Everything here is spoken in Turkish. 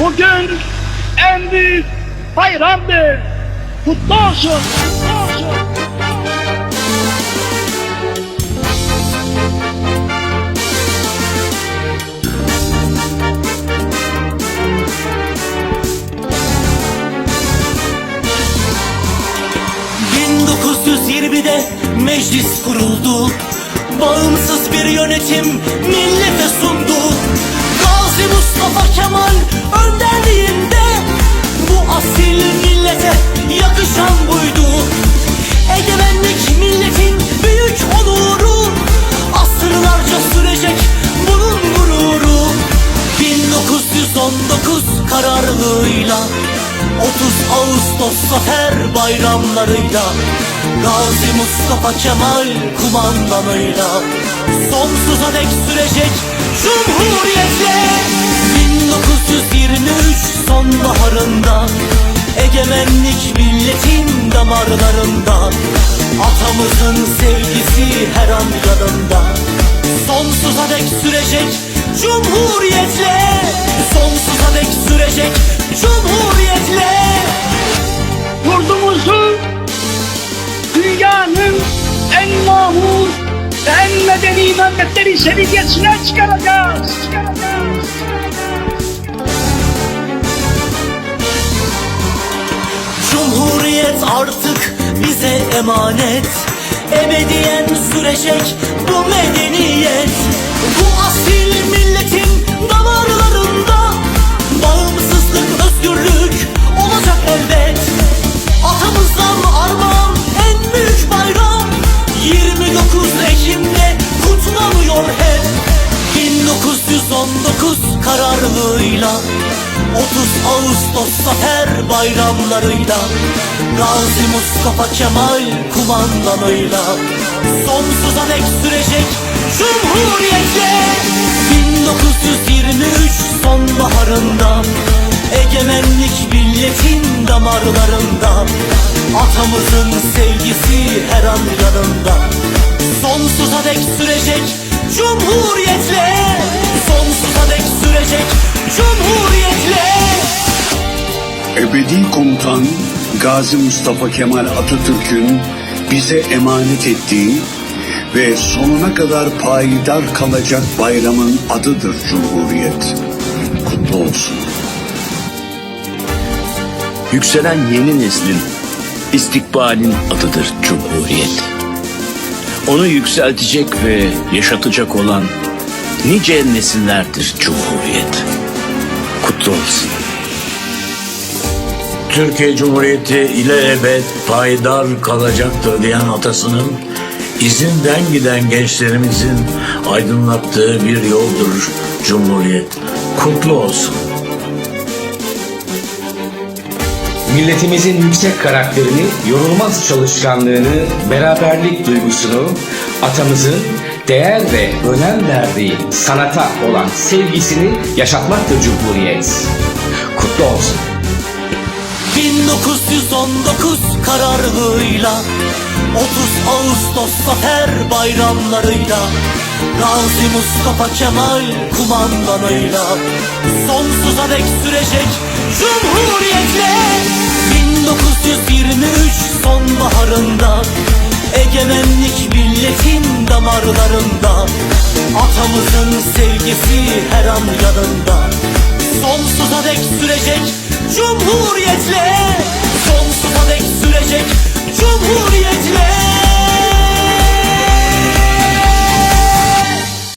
Bugün en büyük bayramdır. Kutlu olsun. Kutlu olsun. ...1920'de meclis kuruldu Bağımsız bir yönetim millete sundu Mustafa Kemal önderliğinde Bu asil millete yakışan buydu. Egemenlik milletin büyük onuru Asırlarca sürecek bunun gururu. 1919 kararlılığıyla 30 Ağustos zafer bayramlarıyla Gazi Mustafa Kemal kumandanıyla Sonsuza dek sürecek Cumhuriyetle 1923 sonbaharında Egemenlik milletin damarlarında Atamızın sevgisi her an yanında Sonsuza dek sürecek Cumhuriyetle Sonsuza dek sürecek Cumhuriyetle Yurdumuzu dünyanın en mahmur ve en medeni memlekleri seviyesine çıkaracağız. çıkaracağız. Artık bize emanet. Ebediyen sürecek bu medeniyet. Bu asil milletin damarlarında Bağımsızlık, özgürlük olacak elbet. Atamızdan armağan en büyük bayram. 29 Ekim'de kutlanıyor hep. 1919 kararlılığıyla 30 Ağustos zafer bayramlarıyla Gazi Mustafa Kemal kumandanıyla Sonsuza dek sürecek Cumhuriyetle 1923 sonbaharında Egemenlik milletin damarlarında Atamızın sevgisi her an yanında. Sonsuza dek sürecek Cumhuriyetle Sonsuza dek sürecek Ebedi komutan Gazi Mustafa Kemal Atatürk'ün bize emanet ettiği ve sonuna kadar payidar kalacak bayramın adıdır Cumhuriyet. Kutlu olsun. Yükselen yeni neslin istikbalin adıdır Cumhuriyet. Onu yükseltecek ve yaşatacak olan nice nesillerdir Cumhuriyet. Kutlu olsun. Türkiye Cumhuriyeti ile ebed payidar kalacaktır diyen atasının izinden giden gençlerimizin aydınlattığı bir yoldur Cumhuriyet. Kutlu olsun. Milletimizin yüksek karakterini, yorulmaz çalışkanlığını, beraberlik duygusunu, atamızın değer ve önem verdiği sanata olan sevgisini yaşatmaktır Cumhuriyet. Kutlu olsun. 1919 kararlılığıyla 30 Ağustos zafer bayramlarıyla Gazi Mustafa Kemal kumandanıyla. Sonsuza dek sürecek Cumhuriyetle. 1923 sonbaharında Egemenlik milletin damarlarında Atamızın sevgisi her an yanında. Sonsuza dek sürecek Cumhuriyet